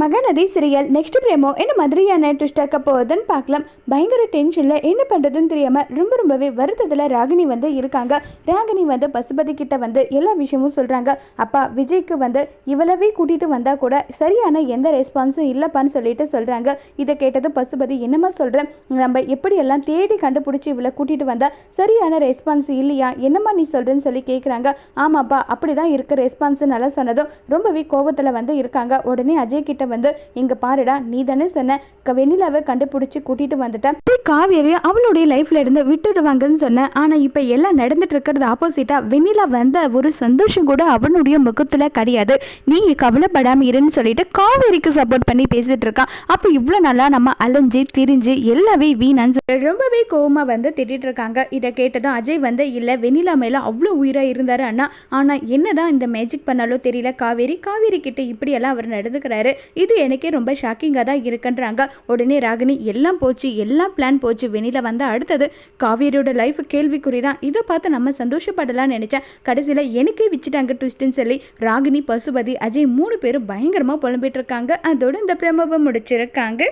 Mahanadi serial next பிரேமோ என்ன மாதிரியான twist ஆக்க போகுதுன்னு பார்க்கலாம். பயங்கர டென்ஷனில் என்ன பண்ணுறதுன்னு தெரியாமல் ரொம்ப ரொம்பவே வருத்தத்தில் ராகினி வந்து இருக்காங்க. ராகினி வந்து பசுபதி கிட்ட வந்து எல்லா விஷயமும் சொல்கிறாங்க அப்பா விஜய்க்கு வந்து இவ்வளவே கூட்டிகிட்டு வந்தால் கூட சரியான எந்த ரெஸ்பான்ஸும் இல்லைப்பான்னு சொல்லிட்டு சொல்கிறாங்க இதை கேட்டது பசுபதி என்னம்மா சொல்கிறேன் நம்ம எப்படியெல்லாம் தேடி கண்டுபிடிச்சி இவ்வளோ கூட்டிகிட்டு வந்தால் சரியான ரெஸ்பான்ஸ் இல்லையா? என்னம்மா நீ சொல்கிறேன்னு சொல்லி கேட்குறாங்க ஆமாப்பா அப்படி தான் இருக்க ரெஸ்பான்ஸ் நல்லா சொன்னதும் ரொம்பவே கோவத்தில் வந்து இருக்காங்க. உடனே அஜய் கிட்ட வந்து இங்க பாருடா நீ தானே சொன்ன. க- வெண்ணிலாவை கண்டுபிடிச்சி கூட்டிட்டு வந்துட்டேன். காவேரி அவளுடைய லைஃப்ல இருந்து விட்டுடுவாங்கன்னு சொன்னேன் ஆனா இப்ப எல்லாம் நடந்துட்டு இருக்கிறது ஆப்போசிட்டா வெண்ணிலா வந்த ஒரு சந்தோஷம் கூட அவனுடைய முகத்துல கிடையாது. நீ கவலைப்படாம இருன்னு சொல்லிட்டு காவேரிக்கு சப்போர்ட் பண்ணி பேசிட்டு இருக்கான் அப்ப இவ்வளவு நல்லா நம்ம அலைஞ்சு திரிஞ்சு எல்லாமே வீணான்னு ரொம்பவே கோவமா வந்து திட்டிட்டு இருக்காங்க. இதை கேட்டதும் அஜய் வந்து இல்ல வெண்ணிலா மேல அவ்வளோ உயிரா இருந்தாரு அண்ணா. ஆனா என்னதான் இந்த மேஜிக் பண்ணாலோ தெரியல காவேரி. காவேரி கிட்ட இப்படியெல்லாம் அவர் நடந்துக்கிறாரு. இது எனக்கே ரொம்ப ஷாக்கிங்காக தான் இருக்குன்றாங்க. உடனே ராகினி எல்லாம் போச்சு எல்லாம் பிளான் போச்சு. வெளியில் வந்தால் அடுத்தது காவேரியோட லைஃப் கேள்விக்குறி தான். இதை பார்த்து நம்ம சந்தோஷப்படலாம்னு நினச்சேன். கடைசியில் எனக்கே வச்சுட்டாங்க ட்விஸ்ட்டுன்னு சொல்லி ராகினி பசுபதி அஜய் மூணு பேரும் பயங்கரமாக புலம்பிட்டு இருக்காங்க. அதோட இந்த பிரமபம் முடிச்சிருக்காங்க.